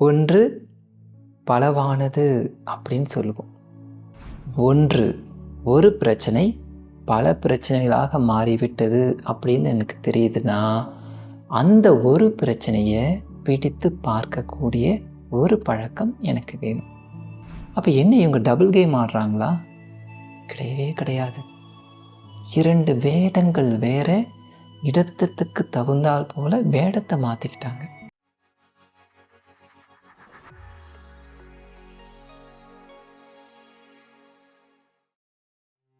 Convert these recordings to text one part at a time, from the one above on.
ஒன்று பலவானது அப்படின்னு சொல்லுவோம். ஒன்று ஒரு பிரச்சனை பல பிரச்சனைகளாக மாறிவிட்டது அப்படின்னு எனக்கு தெரியுதுன்னா அந்த ஒரு பிரச்சனையை பிடித்து பார்க்கக்கூடிய ஒரு பழக்கம் எனக்கு வேணும். அப்போ என்ன இவங்க டபுள் கேம் ஆடுறாங்களா? கிடையவே கிடையாது. இரண்டு வேதங்கள் வேற இடத்துக்கு தகுந்தால் போல வேடத்தை மாற்றிக்கிட்டாங்க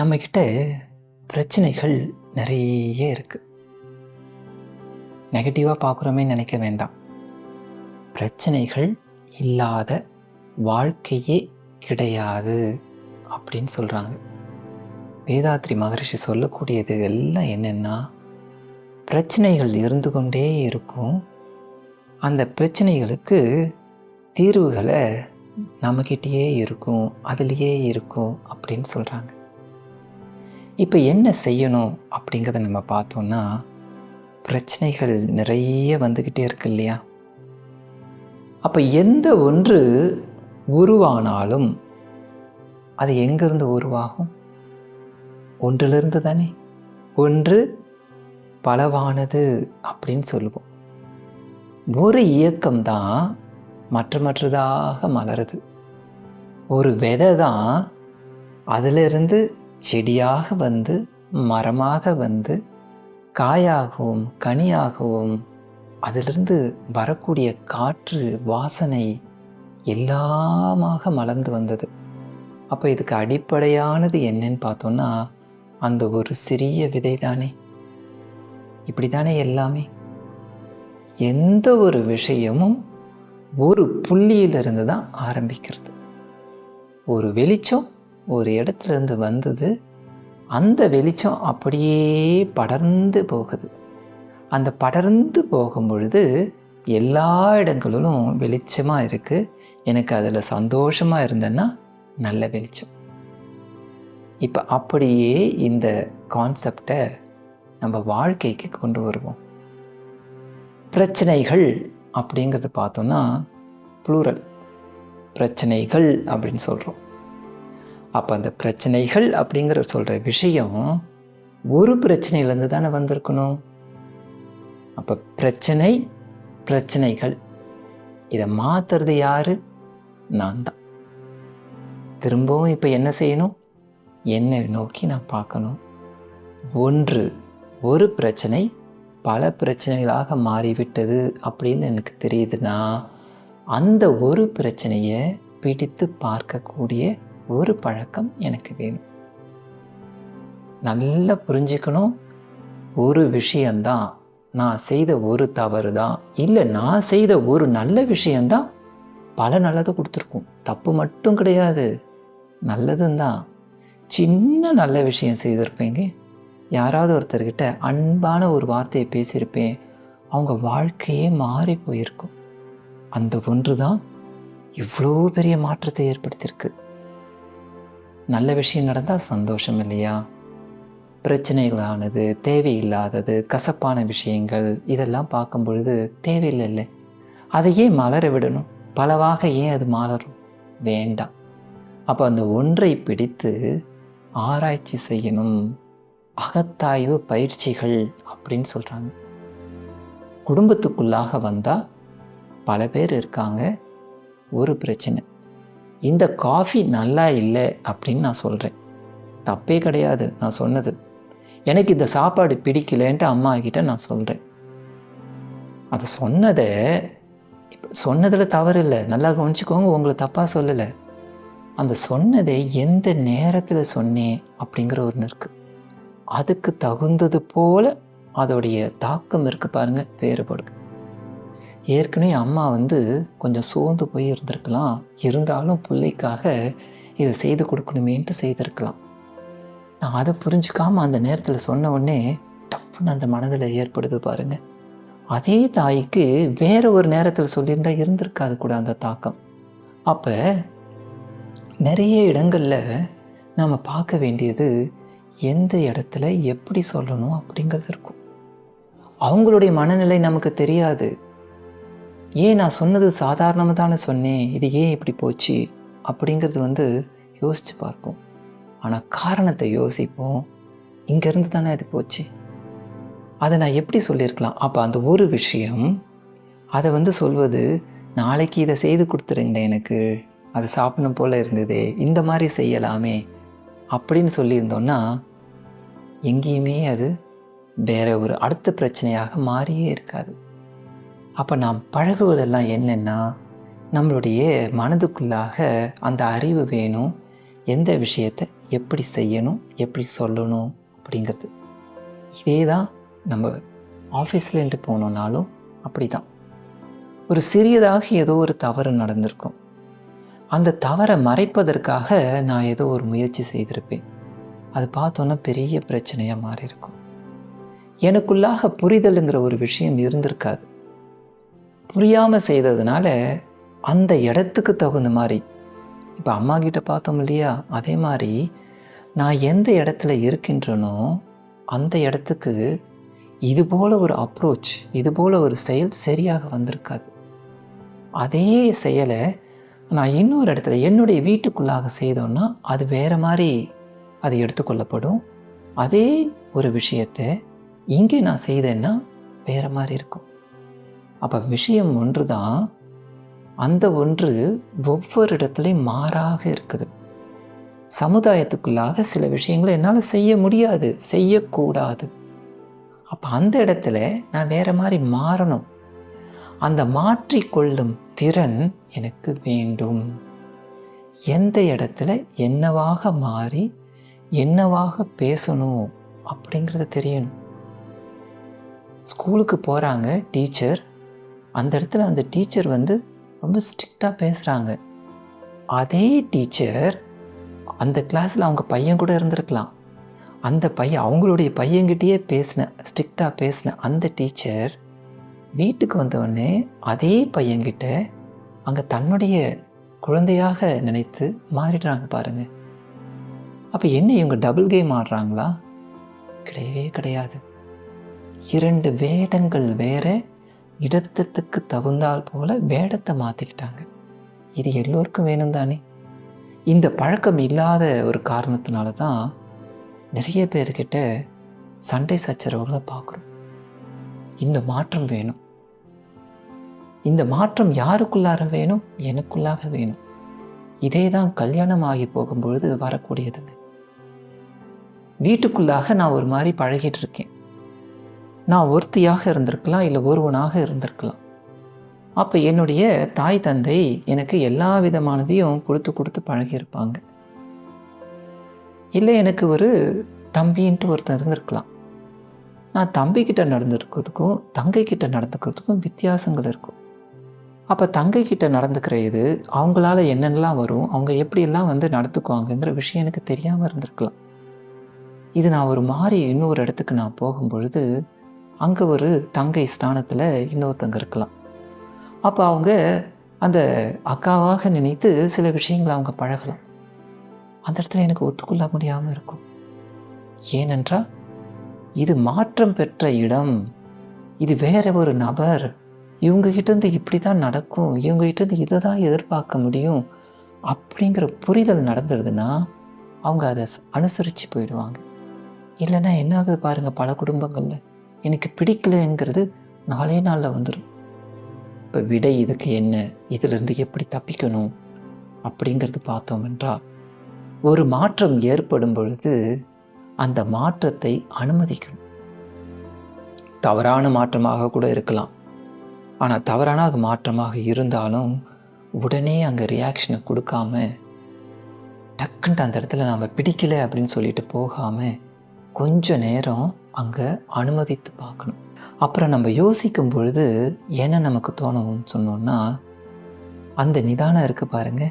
நம்மக்கிட்ட பிரச்சனைகள் நிறைய இருக்குது நெகட்டிவாக பார்க்குறோமே நினைக்க வேண்டாம். பிரச்சனைகள் இல்லாத வாழ்க்கையே கிடையாது அப்படின்னு சொல்கிறாங்க வேதாத்ரி மகரிஷி சொல்லக்கூடியது எல்லாம் என்னென்னா பிரச்சனைகள் இருந்து கொண்டே இருக்கும். அந்த பிரச்சனைகளுக்கு தீர்வுகளை நம்மக்கிட்டேயே இருக்கும் அதுலேயே இருக்கும் அப்படின்னு சொல்கிறாங்க இப்போ என்ன செய்யணும் அப்படிங்கிறத நம்ம பார்த்தோம்னா பிரச்சனைகள் நிறைய வந்துக்கிட்டே இருக்கு இல்லையா? அப்போ எந்த ஒன்று உருவானாலும் அது எங்கேருந்து உருவாகும்? ஒன்றிலிருந்து தானே. ஒன்று பலவானது அப்படின்னு சொல்லுவோம். ஒரு இயக்கம்தான் மற்ற மற்றதாக மலருது. ஒரு விதை தான் அதிலிருந்து செடியாக வந்து மரமாக வந்து காயாகவும் கனியாகவும் அதிலிருந்து வரக்கூடிய காற்று வாசனை எல்லாமாக மலர்ந்து வந்தது. அப்போ இதுக்கு அடிப்படையானது என்னன்னு பார்த்தோன்னா அந்த ஒரு சிறிய விதை தானே இப்படி தானே எல்லாமே. எந்த ஒரு விஷயமும் ஒரு புள்ளியிலிருந்து தான் ஆரம்பிக்கிறது. ஒரு வெளிச்சம் ஒரு இடத்துல இருந்து வந்தது. அந்த வெளிச்சம் அப்படியே படர்ந்து போகுது. அந்த படர்ந்து போகும் பொழுது எல்லா இடங்களிலும் வெளிச்சமாக இருக்குது எனக்கு அதில் சந்தோஷமாக இருந்தேன்னா நல்ல வெளிச்சம். இப்போ அப்படியே இந்த கான்செப்டை நம்ம வாழ்க்கைக்கு கொண்டு வருவோம். பிரச்சனைகள் அப்படிங்கிறத பார்த்தோன்னா ப்ளூரல் பிரச்சனைகள் அப்படின்னு சொல்கிறோம் அப்போ அந்த பிரச்சனைகள் அப்படிங்கிற சொல்கிற விஷயம் ஒரு பிரச்சனையிலேருந்து தானே வந்திருக்கணும். அப்போ பிரச்சனை பிரச்சனைகள். இதை மாற்றுறது யார்? நான் தான். திரும்பவும் இப்போ என்ன செய்யணும்? என்னை நோக்கி நான் பார்க்கணும். ஒன்று ஒரு பிரச்சனை பல பிரச்சனைகளாக மாறிவிட்டது அப்படின்னு எனக்கு தெரியுதுன்னா அந்த ஒரு பிரச்சனையை பிடித்து பார்க்கக்கூடிய ஒரு பழக்கம் எனக்கு வேணும். நல்லா புரிஞ்சுக்கணும். ஒரு விஷயந்தான் நான் செய்த ஒரு தவறு தான் இல்லை நான் செய்த ஒரு நல்ல விஷயந்தான் பல நல்லதை கொடுத்துருக்கும். தப்பு மட்டும் கிடையாது நல்லதும் தான் சின்ன நல்ல விஷயம் செய்திருப்பேங்க. யாராவது ஒருத்தர்கிட்ட அன்பான ஒரு வார்த்தையை பேசியிருப்பேன். அவங்க வாழ்க்கையே மாறி போயிருக்கும். அந்த ஒன்று தான் இவ்வளோ பெரிய மாற்றத்தை ஏற்படுத்தியிருக்கு. நல்ல விஷயம் நடந்தால் சந்தோஷம் இல்லையா? பிரச்சனைகளானது தேவையில்லாதது கசப்பான விஷயங்கள் இதெல்லாம் பார்க்கும் பொழுது தேவையில்லை இல்லை. அதையே மலர விடணும்? பலவாக ஏன் அது மலரும்? வேண்டாம். அப்போ அந்த ஒன்றை பிடித்து ஆராய்ச்சி செய்யணும். அகத்தாய்வு பயிற்சிகள் அப்படின்னு சொல்கிறாங்க குடும்பத்துக்குள்ளாக வந்தால் பல பேர் இருக்காங்க. ஒரு பிரச்சனை. இந்த காஃபி நல்லா இல்லை அப்படின்னு நான் சொல்கிறேன் தப்பே கிடையாது நான் சொன்னது. எனக்கு இந்த சாப்பாடு பிடிக்கலன்ட்டு அம்மா கிட்ட நான் சொல்கிறேன் அதை சொன்னதை சொன்னதில் தவறு இல்லை. நல்லா கவனிச்சுக்கோங்க உங்களை தப்பாக சொல்லலை. அந்த சொன்னதை எந்த நேரத்தில் சொன்னேன் அப்படிங்கிற ஒன்று இருக்குது அதுக்கு தகுந்தது போல் அதோடைய தாக்கம் இருக்குது பாருங்கள் வேறுபடுது ஏற்கனவே அம்மா வந்து கொஞ்சம் சோர்ந்து போய் இருந்திருக்கலாம் இருந்தாலும் பிள்ளைக்காக இதை செய்து கொடுக்கணுமேன்ட்டு செய்திருக்கலாம். நான் அதை புரிஞ்சுக்காமல் அந்த நேரத்தில் சொன்ன உடனே டப்புன்னு அந்த மனதில் ஏற்படுது பாருங்கள் அதே தாய்க்கு வேற ஒரு நேரத்தில் சொல்லியிருந்தா இருந்திருக்காது கூட அந்த தாக்கம். அப்போ நிறைய இடங்களில் நாம் பார்க்க வேண்டியது எந்த இடத்துல எப்படி சொல்லணும் அப்படிங்கிறது இருக்கும். அவங்களுடைய மனநிலை நமக்கு தெரியாது. ஏன் நான் சொன்னது சாதாரணமாக தானே சொன்னேன் இது ஏன் இப்படி போச்சு? அப்படிங்கிறது வந்து யோசித்து பார்ப்போம். ஆனால் காரணத்தை யோசிப்போம். இங்கேருந்து தானே அது போச்சு? அதை நான் எப்படி சொல்லியிருக்கலாம்? அப்போ அந்த ஒரு விஷயம் அதை வந்து சொல்வது நாளைக்கு இதை செய்து கொடுத்துருங்களேன் எனக்கு. அதை சாப்பிடணும் போல் இருந்ததே. இந்த மாதிரி செய்யலாமே. அப்படின்னு சொல்லியிருந்தோன்னா எங்கேயுமே அது வேற ஒரு அடுத்த பிரச்சனையாக மாறியே இருக்காது. அப்போ நாம் பழகுவதெல்லாம் என்னென்னா நம்மளுடைய மனதுக்குள்ளாக அந்த அறிவு வேணும். எந்த விஷயத்தை எப்படி செய்யணும் எப்படி சொல்லணும் அப்படிங்கிறது. இதே தான் நம்ம ஆஃபீஸ்லேருந்து போனோம்னாலும் அப்படி தான் ஒரு சிறியதாக ஏதோ ஒரு தவறு நடந்திருக்கும். அந்த தவறை மறைப்பதற்காக நான் ஏதோ ஒரு முயற்சி செய்திருப்பேன். அது பார்த்தோன்னா பெரிய பிரச்சனையாக மாறி இருக்கும் எனக்குள்ளாக புரிதலுங்கிற ஒரு விஷயம் இருந்திருக்காது. புரியாமல் செய்ததுனால அந்த இடத்துக்கு தகுந்த மாதிரி. இப்போ அம்மா கிட்ட பார்த்தோம் இல்லையா? அதே மாதிரி நான் எந்த இடத்துல இருக்கின்றனோ அந்த இடத்துக்கு இது போல் ஒரு அப்ரோச் இது போல் ஒரு செயல் சரியாக வந்திருக்காது. அதே செயலை நான் இன்னொரு இடத்துல என்னுடைய வீட்டுக்குள்ளாக செய்தோன்னா அது வேறு மாதிரி அது எடுத்துக்கொள்ளப்படும். அதே ஒரு விஷயத்தை இங்கே நான் செய்தேன்னா வேறு மாதிரி இருக்கும். அப்போ விஷயம் ஒன்று தான் அந்த ஒன்று ஒவ்வொரு இடத்துலையும் மாறாக இருக்குது. சமுதாயத்துக்குள்ளாக சில விஷயங்களை என்னால் செய்ய முடியாது செய்யக்கூடாது. அப்போ அந்த இடத்துல நான் வேறு மாதிரி மாறணும். அந்த மாற்றிக்கொள்ளும் திறன் எனக்கு வேண்டும். எந்த இடத்துல என்னவாக மாறி என்னவாக பேசணும் அப்படிங்கிறது தெரியணும். ஸ்கூலுக்கு போகிறாங்க டீச்சர். அந்த இடத்துல அந்த டீச்சர் வந்து ரொம்ப ஸ்ட்ரிக்டாக பேசுகிறாங்க அதே டீச்சர் அந்த கிளாஸில் அவங்க பையன் கூட இருந்திருக்கலாம். அந்த பையன் அவங்களுடைய பையன்கிட்டயே பேசின ஸ்ட்ரிக்டாக பேசின அந்த டீச்சர் வீட்டுக்கு வந்தவுடனே அதே பையன்கிட்ட அங்கே தன்னுடைய குழந்தையாக நினைத்து மாறிடுறாங்க பாருங்கள் அப்போ என்ன இவங்க டபுள் கேம் ஆடுறாங்களா? கிடையவே கிடையாது. இரண்டு வேதங்கள் வேறு இடத்துக்கு தகுந்தால் போல வேடத்தை மாற்றிக்கிட்டாங்க இது எல்லோருக்கும் வேணும் தானே இந்த பழக்கம் இல்லாத ஒரு காரணத்தினால தான் நிறைய பேர்கிட்ட சண்டை சச்சரவுகளை பார்க்குறோம். இந்த மாற்றம் வேணும். இந்த மாற்றம் யாருக்குள்ளார வேணும்? எனக்குள்ளாக வேணும். இதே தான் கல்யாணம் ஆகி போகும்பொழுது வரக்கூடியதுங்க. வீட்டுக்குள்ளாக நான் ஒரு மாதிரி பழகிட்டு இருக்கேன். நான் ஒருத்தியாக இருந்திருக்கலாம் இல்லை ஒருவனாக இருந்திருக்கலாம். அப்போ என்னுடைய தாய் தந்தை எனக்கு எல்லா விதமானதையும் கொடுத்து கொடுத்து பழகியிருப்பாங்க. இல்லை எனக்கு ஒரு தம்பின்ட்டு ஒருத்தன் இருந்திருக்கலாம். நான் தம்பிக்கிட்ட நடந்துருக்கிறதுக்கும் தங்கை கிட்ட நடந்துக்கிறதுக்கும் வித்தியாசங்கள் இருக்கும். அப்போ தங்கை கிட்ட நடந்துக்கிற இது அவங்களால என்னென்னலாம் வரும் அவங்க எப்படியெல்லாம் வந்து நடத்துக்குவாங்கங்கிற விஷயம் எனக்கு தெரியாமல் இருந்திருக்கலாம். இது நான் ஒரு மாதிரி இன்னொரு இடத்துக்கு நான் போகும் பொழுது அங்கே ஒரு தங்கை ஸ்தானத்தில் இன்னொருத்தங்க இருக்கலாம். அப்போ அவங்க அந்த அக்காவாக நினைத்து சில விஷயங்களை அவங்க பழகலாம். அந்த இடத்துல எனக்கு ஒத்துக்கொள்ள முடியாமல் இருக்கும். ஏனென்றால் இது மாற்றம் பெற்ற இடம். இது வேற ஒரு நபர். இவங்ககிட்டேருந்து இப்படி தான் நடக்கும். இவங்ககிட்டேருந்து இதை தான் எதிர்பார்க்க முடியும். அப்படிங்கிற புரிதல் நடந்துடுதுன்னா அவங்க அதை அனுசரித்து போயிடுவாங்க. இல்லைன்னா என்ன ஆகுது பாருங்கள் பல குடும்பங்களில். எனக்கு பிடிக்கலைங்கிறது நாளே நாளில் வந்துடும் இப்போ விடை இதுக்கு என்ன? இதிலிருந்து எப்படி தப்பிக்கணும்? அப்படிங்கிறது பார்த்தோம் என்றால் ஒரு மாற்றம் ஏற்படும் பொழுது அந்த மாற்றத்தை அனுமதிக்கணும். தவறான மாற்றமாக கூட இருக்கலாம். ஆனால் தவறான மாற்றமாக இருந்தாலும் உடனே அங்கே ரியாக்ஷனை கொடுக்காம டக்குன்ட்டு அந்த இடத்துல நாம் பிடிக்கலை அப்படின்னு சொல்லிட்டு போகாமல் கொஞ்ச நேரம் அங்கே அனுமதித்து பார்க்கணும். அப்புறம் நம்ம யோசிக்கும் பொழுது என்ன நமக்கு தோணும்னு சொன்னோன்னா அந்த நிதானம் இருக்குது பாருங்க.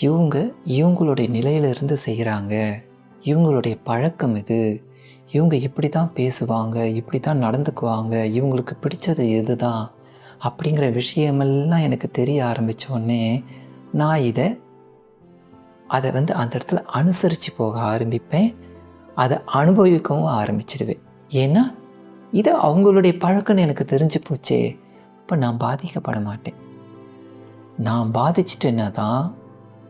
இவங்க இவங்களுடைய நிலையிலிருந்து செய்கிறாங்க இவங்களுடைய பழக்கம் இது. இவங்க இப்படி தான் பேசுவாங்க இப்படி தான் நடந்துக்குவாங்க இவங்களுக்கு பிடிச்சது எது தான் அப்படிங்கிற விஷயமெல்லாம் எனக்கு தெரிய ஆரம்பித்தோடனே நான் இதை அதை வந்து அந்த இடத்துல அனுசரித்து போக ஆரம்பிப்பேன். அதை அனுபவிக்கவும் ஆரம்பிச்சிடுவேன் ஏன்னா இது அவங்களுடைய பழக்கம்னு எனக்கு தெரிஞ்சு போச்சே. அப்போ நான் பாதிக்கப்பட மாட்டேன். நான் பாதிச்சிட்டேன்னா தான்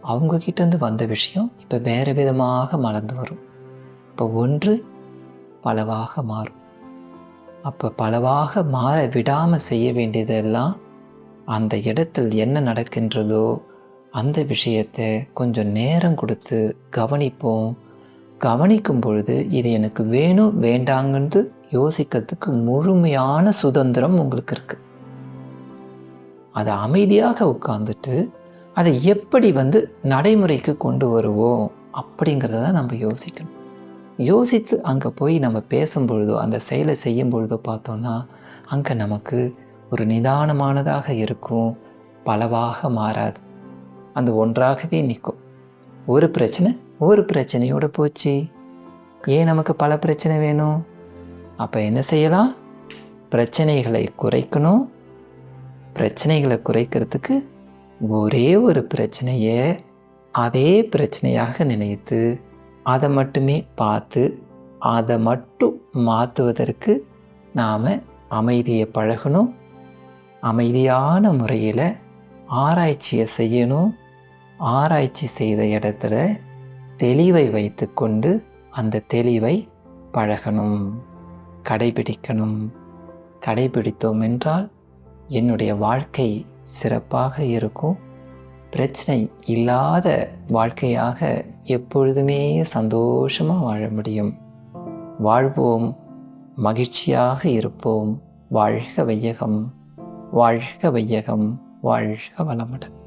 அவங்கக்கிட்டேருந்து வந்த விஷயம் இப்போ வேறு விதமாக மலர்ந்து வரும். இப்போ ஒன்று பலவாக மாறும். அப்போ பலவாக மாற விடாமல் செய்ய வேண்டியதெல்லாம் அந்த இடத்தில் என்ன நடக்கின்றதோ அந்த விஷயத்தை கொஞ்சம் நேரம் கொடுத்து கவனிப்போம் கவனிக்கும் பொழுது இது எனக்கு வேணும் வேண்டாங்கன்னு யோசிக்கிறதுக்கு முழுமையான சுதந்திரம் உங்களுக்கு இருக்குது அதை அமைதியாக உட்காந்துட்டு அதை எப்படி வந்து நடைமுறைக்கு கொண்டு வருவோம் அப்படிங்கிறத தான் நம்ம யோசிக்கணும். யோசித்து அங்கே போய் நம்ம பேசும் பொழுதோ அந்த செயலை செய்யும் பொழுதோ பார்த்தோன்னா அங்கே நமக்கு ஒரு நிதானமானதாக இருக்கும் பலவாக மாறாது. அந்த ஒன்றாகவே நிற்கும். ஒரு பிரச்சனை ஒரு பிரச்சனையோடு போச்சு. ஏன் நமக்கு பல பிரச்சனை வேணும்? அப்போ என்ன செய்யலாம்? பிரச்சனைகளை குறைக்கணும். பிரச்சனைகளை குறைக்கிறதுக்கு ஒரே ஒரு பிரச்சனையை அதே பிரச்சனையாக நினைத்து அதை மட்டுமே பார்த்து அதை மட்டும் மாற்றுவதற்கு நாம் அமைதியை பழகணும். அமைதியான முறையில் ஆராய்ச்சியை செய்யணும். ஆராய்ச்சி செய்த இடத்துல தெளிவை வைத்துக்கொண்டு அந்த தெளிவை பழகணும் கடைபிடிக்கணும். கடைபிடித்தோம் என்றால் என்னுடைய வாழ்க்கை சிறப்பாக இருக்கும். பிரச்சனை இல்லாத வாழ்க்கையாக எப்பொழுதுமே சந்தோஷமாக வாழ முடியும். வாழ்வோம் மகிழ்ச்சியாக இருப்போம். வாழ்க வையகம் வாழ்க வையகம் வாழ்க வளமுடன்.